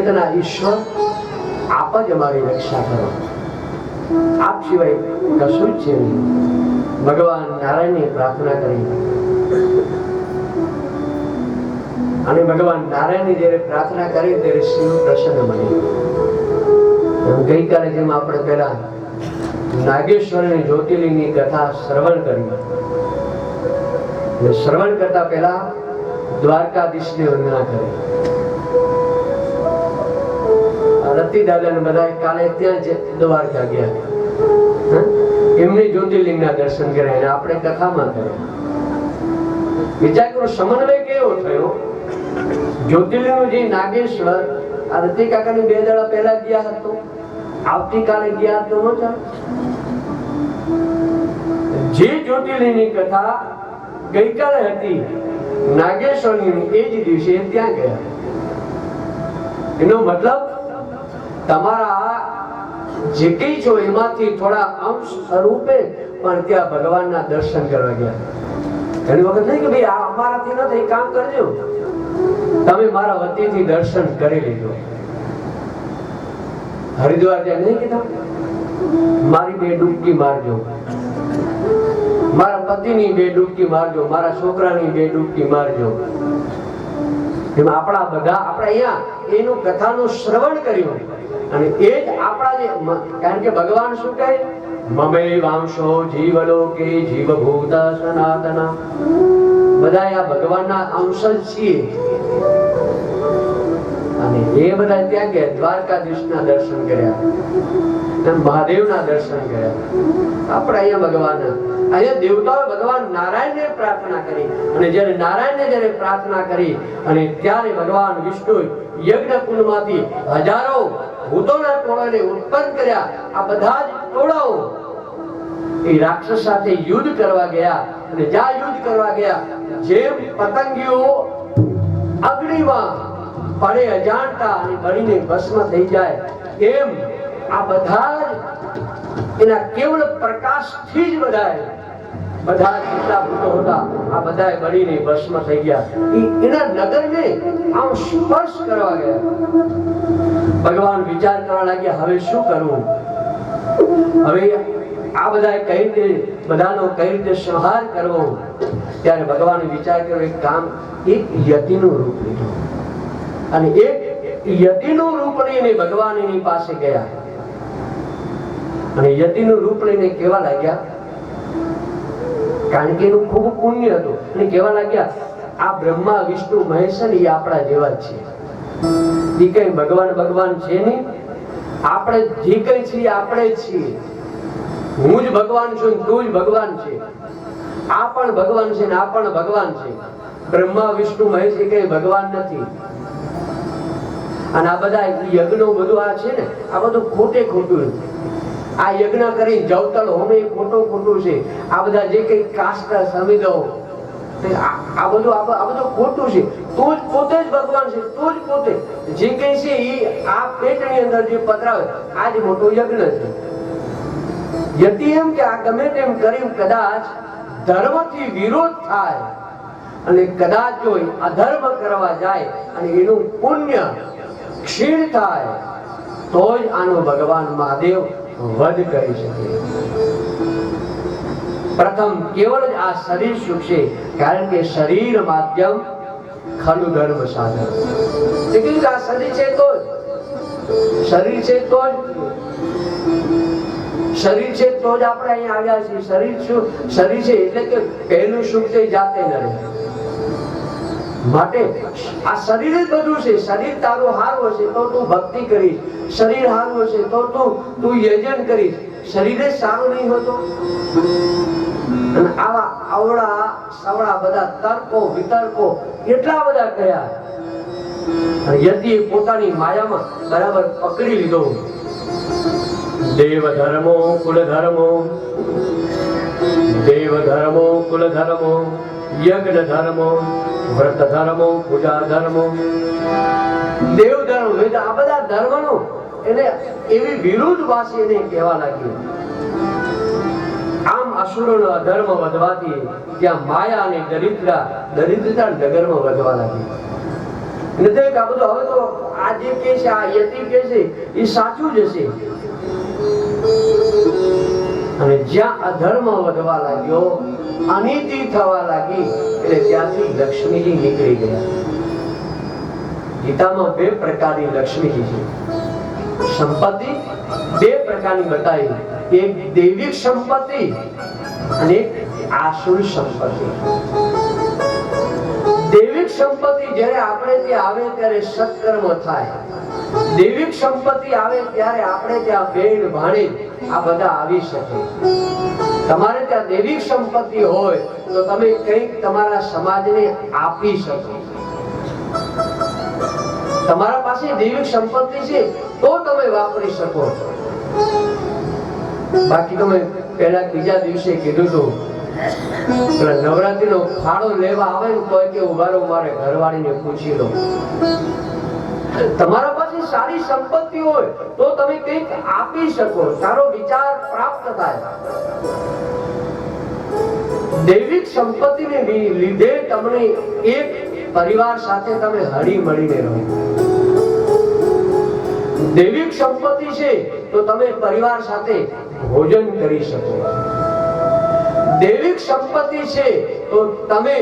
જગતના ઈશ્વર આપ જ અમારી રક્ષા કરો. આપ સિવાય કશું જ છે નહીં. ભગવાન નારાયણની પ્રાર્થના કરી. અને ભગવાન નારાયણની જ્યારે પ્રાર્થના કરી ત્યારે શિવ પ્રસન્ન બની. ગઈકાલે જેમ આપણે પહેલા નાગેશ્વરની જ્યોતિર્લિંગની કથા શ્રવણ કરી. શ્રવણ કરતા પહેલા દ્વારકાધીશની વંદના કરી. રતિ દાદા બધા કાલે ત્યાં જ દ્વારકા ગયા એમની જ્યોતિર્લિંગના દર્શન કર્યા અને આપણે કથામાં કર્યા. વિચાર કરો સમન્વય કેવો થયો? જ્યોતિર્લિંગનું જે નાગેશ્વર, આ રતિ કાકાની બે દાડા પહેલા ગયા હતો. આવતીકાલે ગયા તો નો ચાલે. જે જ્યોતિર્લિંગની કથા ગઈકાલે હતી, નાગેશ્વરની એ જ દિવસે ત્યાં ગયા. એનો મતલબ તમારા જે કઈ છો એમાંથી થોડા અંશ સ્વરૂપે પણ ત્યાં ભગવાનના દર્શન કરવા ગયા. ઘણી વખત નહીં કે ભાઈ આ અમારાથી નથી કામ કરજો. તમે મારા વતીથી દર્શન કરી લીધો. હરિદ્વાર ત્યાં નહીં કીધા? મારી બે ડૂબકી મારજો. મારા પતિની બે ડૂબકી મારજો, મારા છોકરાની બે ડૂબકી મારજો. એમાં આપણા બધા, આપણે અહીંયા એનું કથાનું શ્રવણ કર્યું. અને એ જ આપણા જે કારણ કે ભગવાન શું કહે? મમે વાંશો જીવલોકે જીવભૂત સનાતના. બધા આ ભગવાનના અંશ જ છીએ. એ બધા ત્યાં ગયા, દ્વારકાધીશના દર્શન કર્યા. મહાદેવના દર્શન કર્યા. આપણે અહીંયા ભગવાન અહીંયા દેવતાઓ ભગવાન નારાયણને પ્રાર્થના કરી. અને જ્યારે નારાયણને જ્યારે પ્રાર્થના કરી, અને ત્યારે ભગવાન વિષ્ણુ યજ્ઞ કુંડમાંથી હજારો ભૂતોના ટોળાને ઉત્પન્ન કર્યા. આ બધા જ ટોળાઓ એ રાક્ષસ સાથે યુદ્ધ કરવા ગયા. અને જ્યાં યુદ્ધ કરવા ગયા, જેમ પતંગીઓ અગ્નિમાં પડે અજાણતા અને બળીને ભસ્મ થઈ જાય, એમ આ બધા જ એના કેવળ પ્રકાશથી જ બધાય, બધા જેટલા ભૂતો હતા, આ બધાએ બળીને ભસ્મ થઈ ગયા. એના નગરને આમ સ્પર્શ કરવા ગયા. ભગવાન વિચાર કરવા લાગ્યા, હવે શું કરવું? હવે આ બધા કઈ રીતે, બધાનો કઈ રીતે સંહાર કરવો? ત્યારે ભગવાને વિચાર કર્યો, એક કામ એક યતિનું રૂપ લીધું. અને એક યતિનું રૂપ લઈને ભગવાન એની પાસે ગયા. અને યતિનું રૂપ લઈને કેવા લાગ્યા? કારણ કે એનું ખૂબ પુણ્ય હતું. અને કેવા લાગ્યા? આ બ્રહ્મા, વિષ્ણુ, મહેશ ને આપણા જેવા છે. એ કઈ ભગવાન ભગવાન છે નહીં. આપણે જે કઈ છીએ, આપણે છીએ. હું જ ભગવાન છું, તું જ ભગવાન છે. આ પણ ભગવાન છે ને આ પણ ભગવાન છે. બ્રહ્મા, વિષ્ણુ, મહેશ એ કઈ ભગવાન નથી. અને આ બધા યજ્ઞો બધું આ છે ને, આ બધું ખોટે ખોટું આ યજ્ઞ કરી જવતલ હોમે ખોટું ખોટું છે. આ બધા જે કઈ કાષ્ટ સમિદો આ બધું આ બધું ખોટું છે. તો જ પોતે જ ભગવાન છે, તો જ પોતે. જે કઈ છે એ આ પેટની અંદર જે પધરાવે, આ જ મોટો યજ્ઞ છે. યતિ એમ કે આ ગમે તેમ કરી કદાચ ધર્મથી વિરોધ થાય. અને કદાચ જો અધર્મ કરવા જાય અને એનું પુણ્ય ક્ષીણ થાય તો જ આનો ભગવાન મહાદેવ વધ કરી શકે. પ્રથમ કેવળ જ આ શરીર સુખ છે, કારણ કે શરીર માધ્યમ ખલુ ધર્મ સાધન. એટલે આ શરીર છે તો શરીર છે તો જ શરીર છે તો જ આપણે અહીંયા આવ્યા છીએ. શરીર શું? શરીર છે એટલે કે પહેલું સુખ તે જાતે ન માટે આ શરીર જ બધું છે. શરીર તારું હારું હશે તો તું ભક્તિ કરીશ. શરીર હારું હશે તો તું તું યજન કરીશ. શરીર સારું નહીં હોતો. આવા આવડા સવડા બધા તર્કો, વિતર્કો એટલા બધા કયા અને પોતાની માયામાં બરાબર પકડી લીધો. દેવ ધર્મો કુલ ધર્મો દેવ ધર્મો કુલ ધર્મો યજ્ઞ ધર્મો વ્રત ધર્મો પૂજા ધર્મો દેવ ધર્મ આ બધા ધર્મનો એને એવી વિરુદ્ધ વાસી એને કહેવા લાગ્યું. આમ અસુરોનો અધર્મ વધવાથી ત્યાં માયા અને દરિદ્રતા દરિદ્રતા નગરમાં વધવા લાગી. નથી કે આ બધું હવે તો આ જે કે છે, આ યતિ કે છે, એ સાચું જ હશે. અને જ્યાં અધર્મ વધવા લાગ્યો, અનિતિ થવા લાગી, એટલે ત્યાંથી લક્ષ્મીજી નીકળી ગયા. ગીતામાં બે પ્રકારની લક્ષ્મીજી છે. સંપત્તિ બે પ્રકારની બતાવી. એક દૈવિક સંપત્તિ અને આસુરી સંપત્તિ. દૈવિક સંપત્તિ જ્યારે આપણે ત્યાં આવે ત્યારે સત્કર્મ થાય. દૈવિક સંપત્તિ આવે ત્યારે આપણે ત્યાં બેન ભાણી આ બધા આવી શકે. તમારે ત્યાં દૈવિક સંપત્તિ હોય તો તમે કંઈક તમારા સમાજને આપી શકો. તમારા પાસે દૈવિક સંપત્તિ છે તો તમે વાપરી શકો. બાકી તમે પહેલા બીજા દિવસે કીધું હતું પેલા નવરાત્રીનો ફાળો લેવા આવે ને કોઈ કે ઉભારો મારે ઘરવાળીને પૂછી લો. તમારા પાસે સારી સંપત્તિ હોય તો તમે કંઈક આપી શકો, સારો વિચાર પ્રાપ્ત થાય. દૈવિક સંપત્તિને ને લીધે તમને એક પરિવાર સાથે તમે હળી મળીને રહો. દૈવિક સંપત્તિ છે તો તમે પરિવાર સાથે ભોજન કરી શકો. દૈવિક સંપત્તિ છે, તો તમે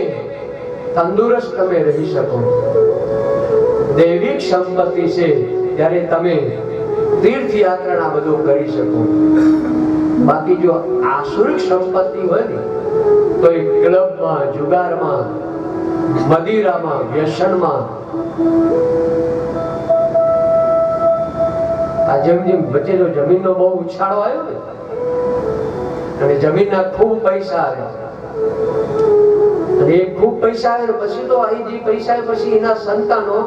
તંદુરસ્ત તમે રહી શકો. દૈવિક સંપત્તિ છે, ત્યારે તમે તીર્થયાત્રા બધું કરી શકો. બાકી જો આસુરિક સંપત્તિ હોય ને, તો એ ક્લબમાં, જુગારમાં, મદિરામાં, વ્યસનમાં, આ જેમ જેમ વચ્ચે જો જમીનનો બહુ ઉછાળો આવ્યો ને અને જમીનના ખૂબ પૈસા આવે. અને એ ખૂબ પૈસા આવે પછી તો અહીં જે પૈસા આવે પછી એના સંતાનો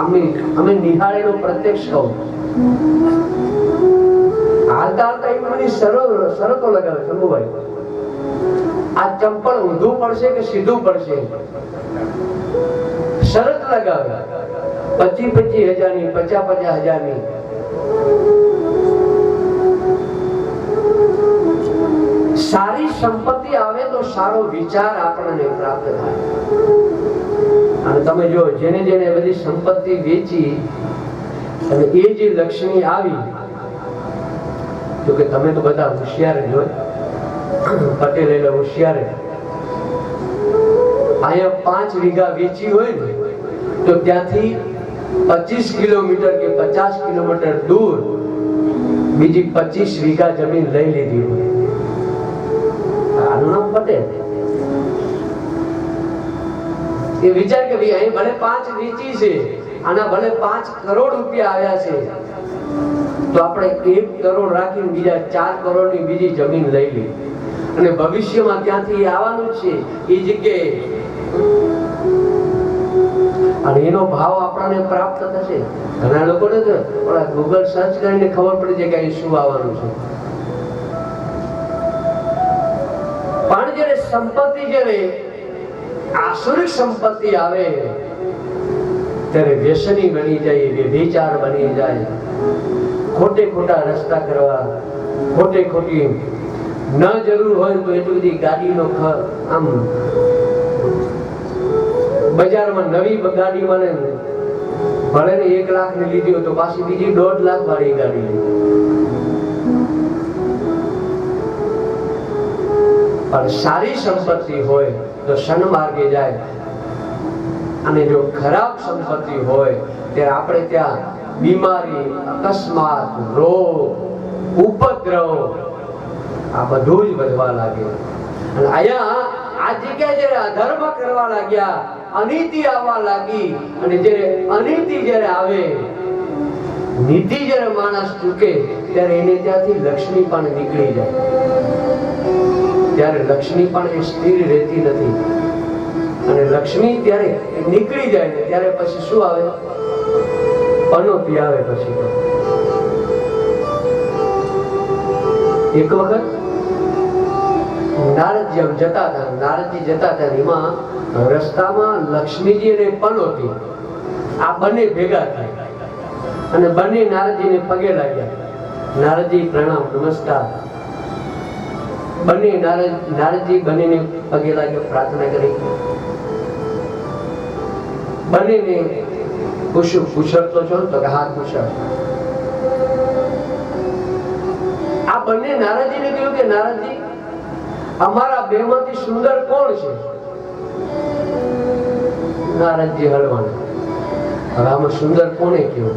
અમે અમે નિહાળેલો પ્રત્યક્ષ કહું હાલતા હાલતા એ બધી શરતો લગાવે શંભુભાઈ. આ ચંપલ ઊંધું પડશે કે સીધું પડશે? શરત લગાવે. પચી પચી હજારની, પચાસ પચાસ હજારની. સારી સંપત્તિ આવે તો સારો વિચાર આપણને પ્રાપ્ત થાય. અને તમે જો જેને જેને બધી સંપત્તિ વેચી અને એ જે લક્ષ્મી આવી, જો કે તમે તો બધા હોશિયાર જ હોય. પટેલ એટલે હોશિયાર અહીંયા પાંચ વીઘા વેચી હોય ને, તો ત્યાંથી પચીસ કિલોમીટર કે પચાસ કિલોમીટર દૂર બીજી પચીસ વીઘા જમીન લઈ લીધી હોય. નામ પટેલ એ વિચાર કે ભાઈ, અહીં ભલે પાંચ વેચી છે આના ભલે પાંચ કરોડ રૂપિયા આવ્યા છે, તો આપણે એક કરોડ રાખીને બીજા ચાર કરોડની બીજી જમીન લઈ લઈ અને ભવિષ્યમાં ત્યાંથી આવવાનું છે, એ જગ્યાએ. અને એનો ભાવ આપણને પ્રાપ્ત થશે. ઘણા લોકોને તો ગૂગલ સર્ચ કરીને ખબર પડી જાય કે અહીં શું આવવાનું છે. સંપત્તિ જ્યારે આસુરિક સંપત્તિ આવે, ત્યારે વ્યસની બની જાય, વ્યભિચાર બની જાય. ખોટે ખોટા રસ્તા કરવા, ખોટે ખોટી ન જરૂર હોય તો એટલી બધી ગાડીનો ખર્ચ, આમ, બજારમાં નવી ગાડી મળે ભલે ને એક લાખની લીધી હોય તો પાછી બીજી દોઢ લાખ વાળી ગાડી લીધી. પણ સારી સંપત્તિ હોય તો સન્માર્ગે જાય. અને જો ખરાબ સંપત્તિ હોય, ત્યારે આપણે ત્યાં બીમારી, અકસ્માત, રોગ, ઉપદ્રવ, આ બધું જ વધવા લાગે અને અહીંયા આ જગ્યાએ જ્યારે અધર્મ કરવા લાગ્યા, અનીતિ આવવા લાગી, અને જ્યારે અનીતિ જ્યારે આવે, નીતિ જ્યારે માણસ ચૂકે, ત્યારે એને ત્યાંથી લક્ષ્મી પણ નીકળી જાય. ત્યારે લક્ષ્મી પણ એ સ્થિર રહેતી નથી. અને લક્ષ્મી ત્યારે નીકળી જાય ને ત્યારે પછી શું આવે? અનોપી આવે પછી એક વખત નારદજી આમ જતા હતા. નારદજી જતા હતા એમાં રસ્તામાં લક્ષ્મીજી અને પનોતી આ બંને ભેગા થાય. અને બંને નારદજીને પગે લાગ્યા. નારદજી પ્રણામ, નમસ્કાર. બંને, નારદ, નારદજી બંનેને પગે લાગ્યો, પ્રાર્થના કરી. બંનેને કુશુ કુશળ છો? તો કે હાથ કુશળ આ બંને નારદજીને કહ્યું કે, નારદજી, અમારા બેમાંથી સુંદર કોણ છે? નારદજી હળવાણ હવે આમાં સુંદર કોને કહ્યું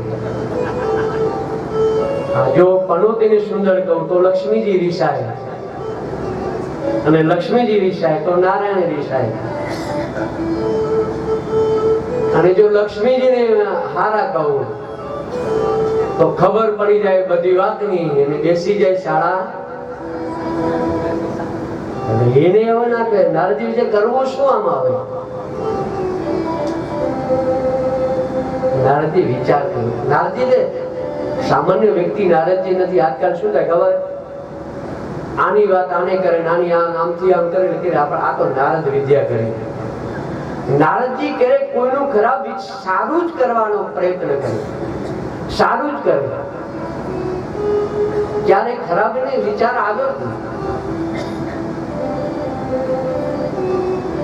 જો પનોતીને સુંદર કહું તો લક્ષ્મીજી રીસાય. અને લક્ષ્મીજી રીસાય તો નારાયણ રીસાય અને જો લક્ષ્મીજીને હારા કહું, તો ખબર પડી જાય બધી વાતની અને બેસી જાય શાળા. એને એવો ના કહે નારજી વિશે કરવું શું આમ આવે? નારજી વિચાર કર્યો નારજી ને સામાન્ય વ્યક્તિ, નારદજી નથી. આજકાલ શું થાય ખબર? આની વાત આને કરે ને આની આમ આમથી આમ કરે એટલે આપણે આ તો નારદ વિદ્યા કરી. નારદજી ક્યારેક કોઈનું ખરાબ વિચ- સારું જ કરવાનો પ્રયત્ન કરે. સારું જ કરે. ક્યારેક ખરાબ એને વિચાર આવ્યો જ નહીં.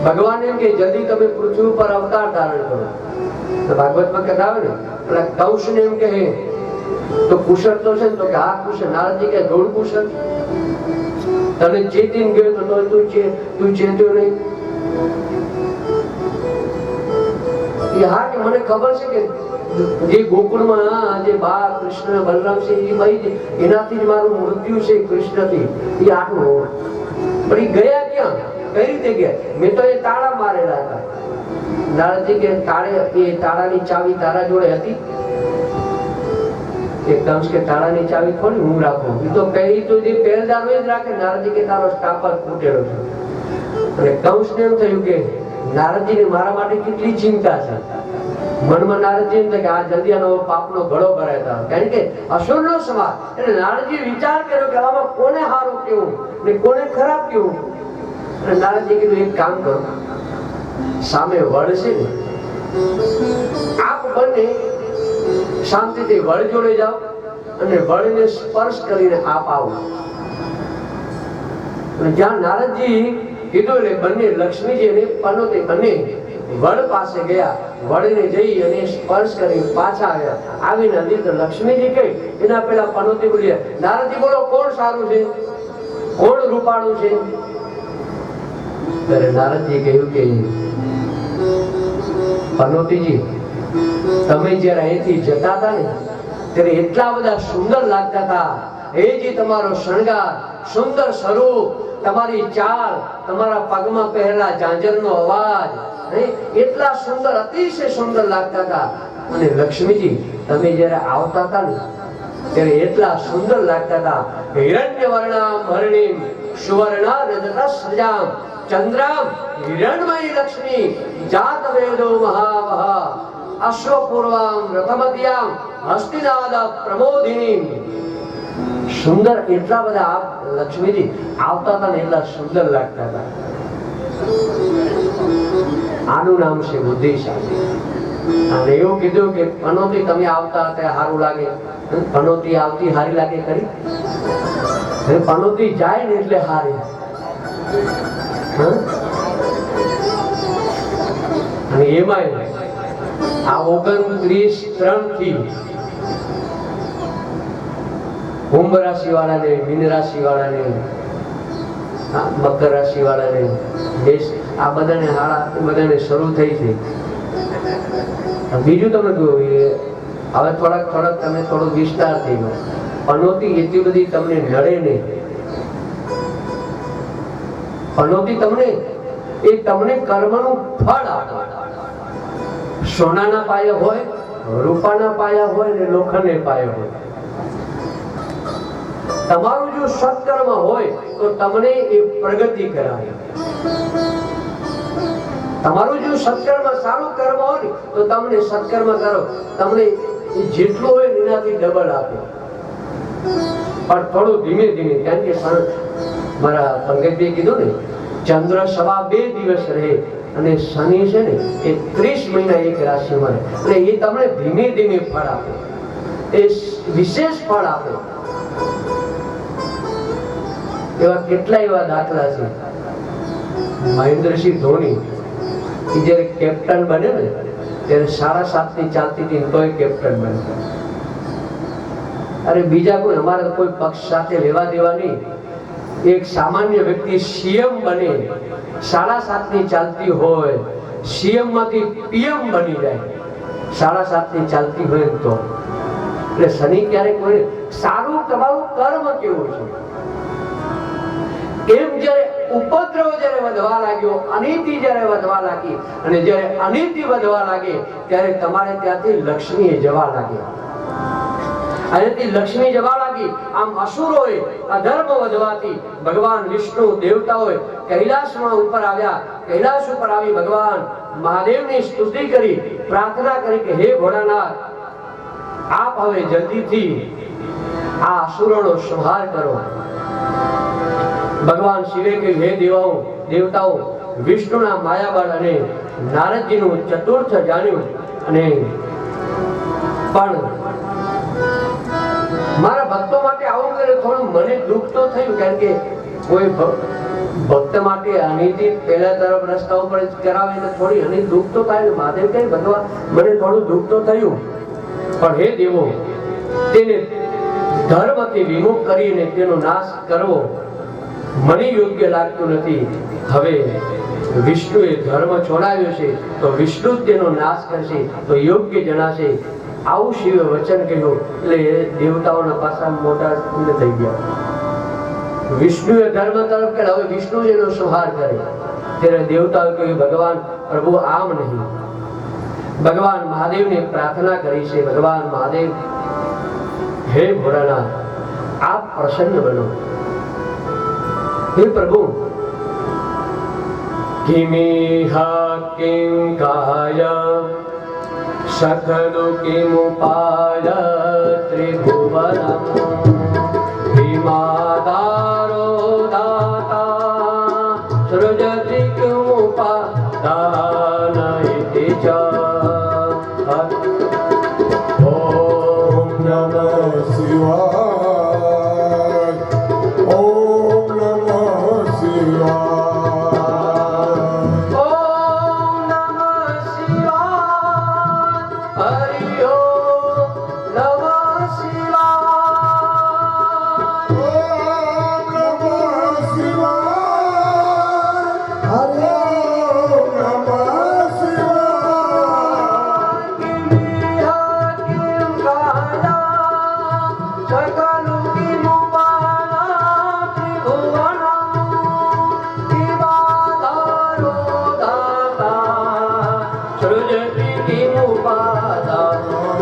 ભગવાન એમ કે, જલ્દી તમે પૃથ્વી ઉપર અવતાર ધારણ કરો. તો ભાગવતમાં કથા આવે ને, પેલા કંસને એમ કહે, તો કુશળ તો છે ને? તો કે, હા, કુશળ. નારદજી કે ગૌડ કુશળ? તને ચેતીને ગયો તો તું છે તું ચેત્યો નહીં. મને ખબર છે કે જે ગોકુળમાં જે બા કૃષ્ણ બલરામ એ ભાઈ એનાથી જ મારું મૃત્યુ છે કૃષ્ણથી. એ આટલું પણ એ ગયા ક્યાં? કઈ રીતે ગયા? મેં તો એ તાળા મારેલા હતા. નારદજી કે તાળે એ તાળાની ચાવી તારા જોડે હતી? એક કંસ કે તાળાની ચાવી એ પાપનો ઘડો ભરાય તા. કારણ કે અસુરનો સમાજ એટલે નારદજી વિચાર કર્યો કે આમાં કોને સારું કેવું ને કોને ખરાબ કેવું? અને નારદજી કીધું, એક કામ કરો. સામે વળશે આપ બંને શાંતિથી વળ જોડે જાઓ અને વળને સ્પર્શ કરીને આપ આવો. જ્યાં નારદજી કીધું એટલે બંને લક્ષ્મીજી અને પનોતી બંને વડ પાસે ગયા. વડને જઈ અને સ્પર્શ કરી પાછા આવ્યા. આવીને હજી તો લક્ષ્મીજી કહી, એના પેલા પનોતી બોલ્યા, નારદજી બોલો, કોણ સારું છે? કોણ રૂપાળું છે? ત્યારે નારદજી કહ્યું કે પનોતીજી તમે જ્યારે અહીંથી જતા હતા ને, ત્યારે એટલા બધા સુંદર લાગતા હતા. એ જે તમારો શણગાર, સુંદર સ્વરૂપ, તમારી ચાલ, તમારા પગમાં પહેરેલા ઝાંઝરનો અવાજ એટલા સુંદર, અતિશય સુંદર લાગતા હતા. અને લક્ષ્મીજી, તમે જ્યારે આવતા હતા ને, ત્યારે એટલા સુંદર લાગતા હતા. હિરણ્ય વર્ણામ હરણીમ સુવર્ણા રજતા સજામ, ચંદ્રામ, હિરણમય લક્ષ્મી જાત વેદો મહામહા અશ્વપૂર્વામ રથમત્યામ હસ્તિનાદ પ્રમોદિની સુંદર એટલા બધા આપ લક્ષ્મીજી આવતા હતા ને એટલા સુંદર લાગતા હતા આનું નામ છે બુદ્ધિશાળી અને એવું કીધું કે પનોતી તમે આવતા હતા સારું લાગે પનોતી આવતી હારી લાગે અને પનોતી જાય ને એટલે હં? અને એમાંય આ ઓગણત્રીસ ત્રણથી કુંભ રાશિ વાળાને મીન રાશિ વાળાને મકર રાશિ વાળાને દેશ, આ બધાને હાળા બધાને શરૂ થઈ છે. બીજું તમે એ હવે થોડાક થોડાક તમે થોડો વિસ્તાર થઈ ગયો. પનોતી એટલી બધી તમને નડે નહીં. પનોતી તમને, એ તમને કર્મનું ફળ આપે. સોનાના પાયા હોય, રૂપાના પાયા હોય ને લોખંડને પાયા હોય. તમારું જો સત્કર્મ હોય, તો તમને એ પ્રગતિ કરાવે તમારું જો સત્કર્મ સારું કર્મ હોય તો તમને સત્કર્મ કરો. તમને જેટલું હોય એનાથી ડબલ આપે. પણ થોડું ધીમે ધીમે, કારણ કે મારા પંકજભાઈ કીધું ને, ચંદ્ર સવા બે દિવસ રહે અને શનિ છે ને, એ ત્રીસ મહિના એક રાશિમાં રહે અને એ તમને ધીમે ધીમે ફળ આપે. એ વિશેષ ફળ આપે. એવા કેટલા એવા દાખલા છે. મહેન્દ્રસિંહ ધોની, એ જ્યારે કેપ્ટન બને ને, ત્યારે સાડા સાતની ચાલતી હતી તોય કેપ્ટન બને. અરે બીજા કોઈ, અમારે કોઈ પક્ષ સાથે લેવા દેવા નહીં. એક સામાન્ય વ્યક્તિ સીએમ બને, સાડા સાતની ચાલતી હોય સીએમમાંથી પીએમ બની જાય. સાડા સાતની ચાલતી હોય તો. એટલે શનિ ક્યારેક કોઈ સારું તમારું કર્મ કેવું છે? એમ જ્યારે ઉપદ્રવ જ્યારે વધવા લાગ્યો, અનિતિ જ્યારે વધવા લાગી, અને જ્યારે અનિતિ વધવા લાગે, ત્યારે તમારે ત્યાંથી લક્ષ્મી જવા લાગે. અને લક્ષ્મી જવા લાગી આમ અસુરોએ અધર્મ વધવાથી ભગવાન વિષ્ણુ દેવતાઓએ કૈલાસમાં ઉપર આવ્યા. કૈલાસ ઉપર આવી ભગવાન મહાદેવની સ્તુતિ કરી, પ્રાર્થના કરી કે, હે ભોળાનાથ, આપ હવે જલ્દીથી આ અસુરોનો સંહાર કરો. ભગવાન શિવે કે, હે દેવાઓ, દેવતાઓ, વિષ્ણુના માયાબળ અને નારદજીનું ચતુર્થ જાણ્યું અને પણ મારા ભક્તો માટે આવું કરે, થોડું મને દુઃખ તો થયું, કારણ કે કોઈ ભક્ત માટે અનિતિ પહેલા તરફ રસ્તા ઉપર કરાવે તો થોડી અનિત દુઃખ તો થાય. મહાદેવ કહે, ભગવાન, મને થોડું દુઃખ તો થયું. પણ હે દેવો, તેને ધર્મથી વિમુખ કરીને તેનો નાશ કરવો મને યોગ્ય લાગતું નથી. હવે વિષ્ણુએ ધર્મ છોડાવ્યો છે, તો વિષ્ણુ તેનો નાશ કરશે, તો યોગ્ય જણાશે. આવું શિવે વચન કહ્યું એટલે એ દેવતાઓના પાસા મોટા થઈ ગયા. વિષ્ણુએ ધર્મ તરફ કે હવે વિષ્ણુ જ એનો સંહાર કરે. ત્યારે દેવતાઓ કહ્યું ભગવાન, પ્રભુ આમ નહીં. ભગવાન મહાદેવને પ્રાર્થના કરી છે, ભગવાન મહાદેવ, હે ભોળાનાથ, આપ પ્રસન્ન બનો. હે પ્રભુ કિમિહા કિં કાય સખલુ કિમુપાય ત્રિભુવનમ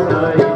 নাই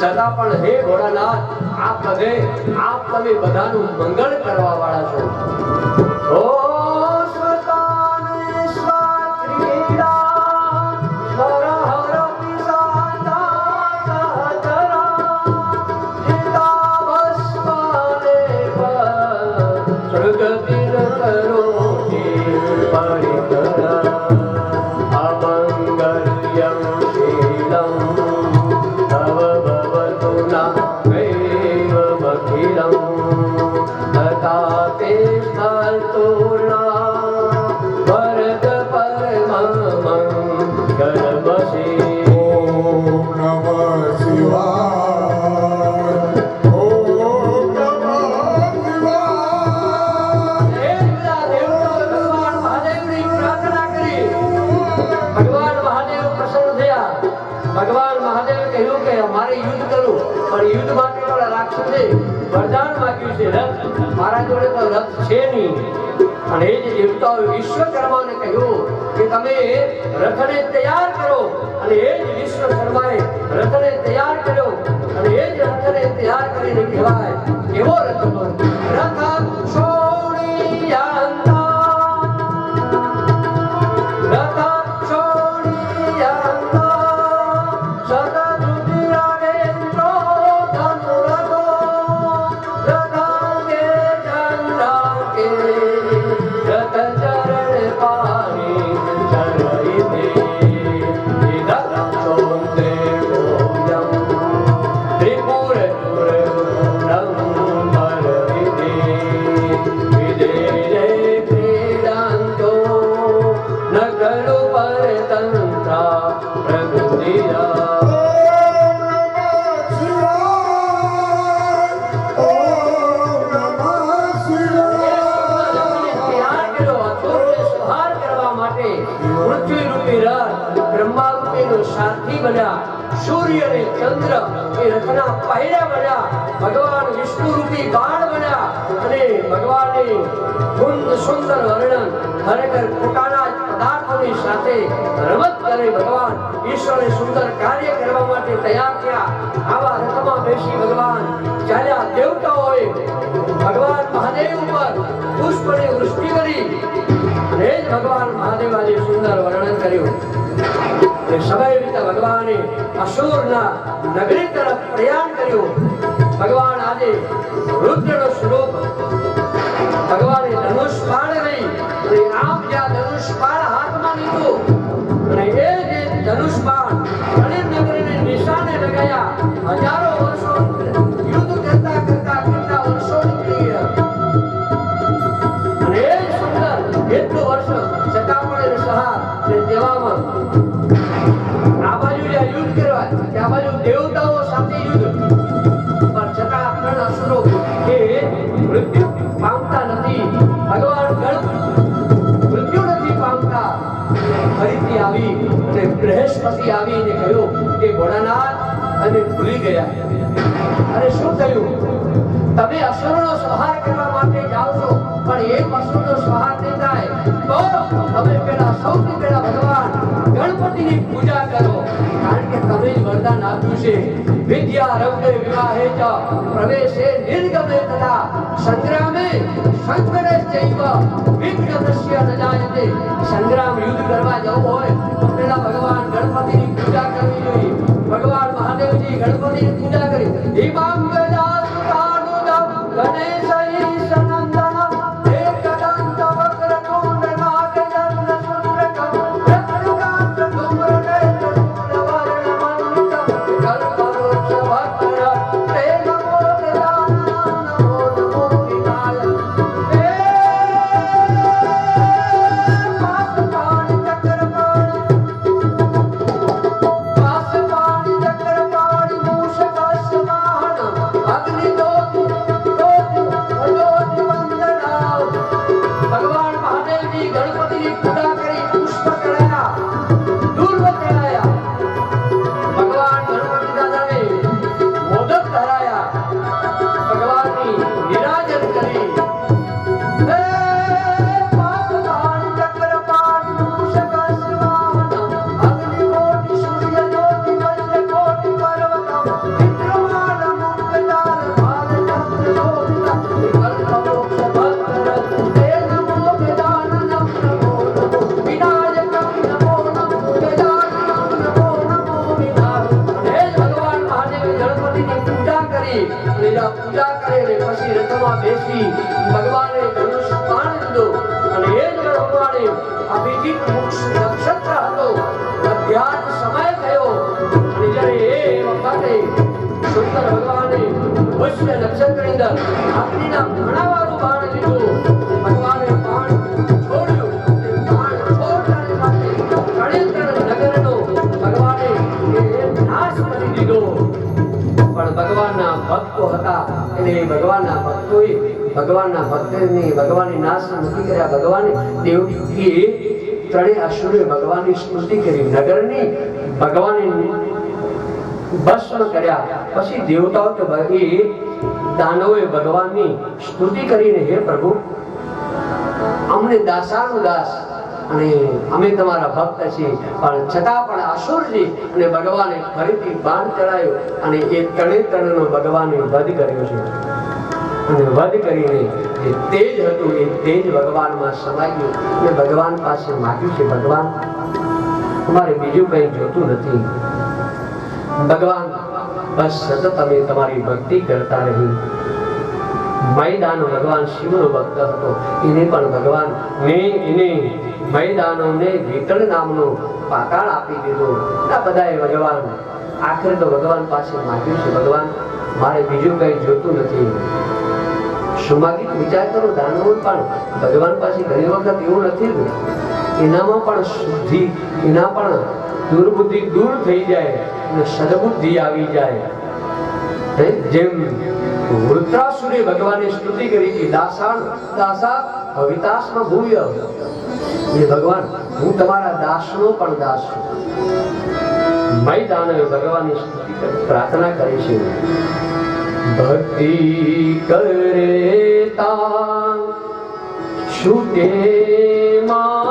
છતાં પણ હે ભોળાનાથ આપ તમે આપ તમે બધાનું મંગળ કરવા વાળા છો. પણ યુદ્ધ માટે પેલા રાક્ષસે વરદાન માંગ્યું છે રથ. મારા જોડે તો રથ છે નહીં. અને એ જ દેવતાઓએ વિશ્વકર્માને કહ્યું કે તમે રથને તૈયાર કરો અને એ જ વિશ્વકર્માએ રથને તૈયાર કર્યો અને એ જ રથને તૈયાર કરીને કહેવાય, એવો રથ હતો રથ છોડિયાંતા ભગવાને સુંદ સુંદર વર્ણન ખરેખર પોતાના જ પદાર્થોની સાથે રમત કરે ભગવાન. ઈશ્વરે સુંદર કાર્ય કરવા માટે તૈયાર થયા. આવા રથમાં બેસી ભગવાન ચાલ્યા દેવતાઓએ ભગવાન મહાદેવ ઉપર પુષ્પની વૃષ્ટિ કરી. એ જ ભગવાન મહાદેવ આજે સુંદર વર્ણન કર્યું. સમય રીતે ભગવાને અસુરના નગરી તરફ પ્રયાણ કર્યું. ભગવાન આજે રુદ્રનો પણ ને પણ છતાં ત્રણ અસુરો એ મૃત્યુ પામતા નથી. ભગવાન મૃત્યુ નથી પામતા. ફરીથી આવી અને બૃહસ્પતિ આવીને કહ્યું કે ભોળાનાથ અને ભૂલી ગયા. અને શું થયું? તમે અસુરનો સંહાર કરવા માટે જાઓ છો, પણ એક અસુરનો સંહાર નહીં થાય. તો તમે પેલા સૌથી પહેલા ભગવાન ગણપતિની પૂજા કરો. કારણ કે તમે જ વરદાન આપ્યું છે. વિદ્યા રૌદ્ર વિવાહે ચ પ્રવેશે નિર્ગમે તથા સંગ્રામે સંકટે ચૈવ વિઘ્નસ્ય ન જાયતે સંગ્રામ યુદ્ધ કરવા જવું હોય, તો પેલા ભગવાન ગણપતિની પૂજા કરવી જોઈએ. ભગવાન ગણપતિની પૂજા કરી. દિવાંગદાસુતાનુદમ ગણેશૈ અભિજીત મોક્ષ નક્ષત્ર હતો અધ્યાત્મ સમય થયો. અને એ ભગવાનના ભક્તો હતા. એ ભગવાનના ભક્તોએ ભગવાનના ભક્તની, ભગવાનની નાશ નથી કર્યા ભગવાને દેવકી ત્રણેય અસુરે ભગવાનની સ્તુતિ કરી, નગરની ભગવાનની ભસ્મ કર્યા. પછી દેવતાઓ તો ભગી દાનવોએ ભગવાનની સ્તુતિ કરીને હે પ્રભુ, અમને દાસાનો દાસ અને અમે તમારા ભક્ત છીએ. પણ છતાં પણ અસુરજી અને ભગવાને ફરીથી બાણ ચડાયો અને એ ત્રણે ત્રણનો ભગવાને વધ કર્યો છે. અને વધ કરીને જે તેજ હતું એ તેજ ભગવાનમાં સમાઈ ગયું ભગવાન પાસે માગ્યું છે, ભગવાન, અમારે બીજું કંઈ જોતું નથી. ભગવાન, બસ સતત અમે તમારી ભક્તિ કરતા રહી મૈદાનો ભગવાન શિવનો ભક્ત હતો. એને પણ ભગવાન ને, એને મૈદાનોને વિકલ નામનો પાતાળ આપી દીધો. આ બધાએ ભગવાન, આખરે તો ભગવાન પાસે માગ્યું છે, ભગવાન, મારે બીજું કંઈ જોતું નથી. સુમાગી વિચાર કરો, દાનવો પણ ભગવાન પાસે ઘણી વખત એવું નથી એનામાં પણ શુદ્ધિ, એના પણ દુર્બુદ્ધિ દૂર થઈ જાય અને સદબુદ્ધિ આવી જાય. હે? જેમ વૃત્રાસુરે ભગવાને સ્તુતિ કરી હતી દાસાણ, દાસા ભવિતાસમાં ભૂવ્ય. એ ભગવાન, હું તમારા દાસનો પણ દાસ છું. મૈદાને ભગવાનની સ્તુતિ પ્રાર્થના કરી છે. ભક્તિ કરે તા કે માં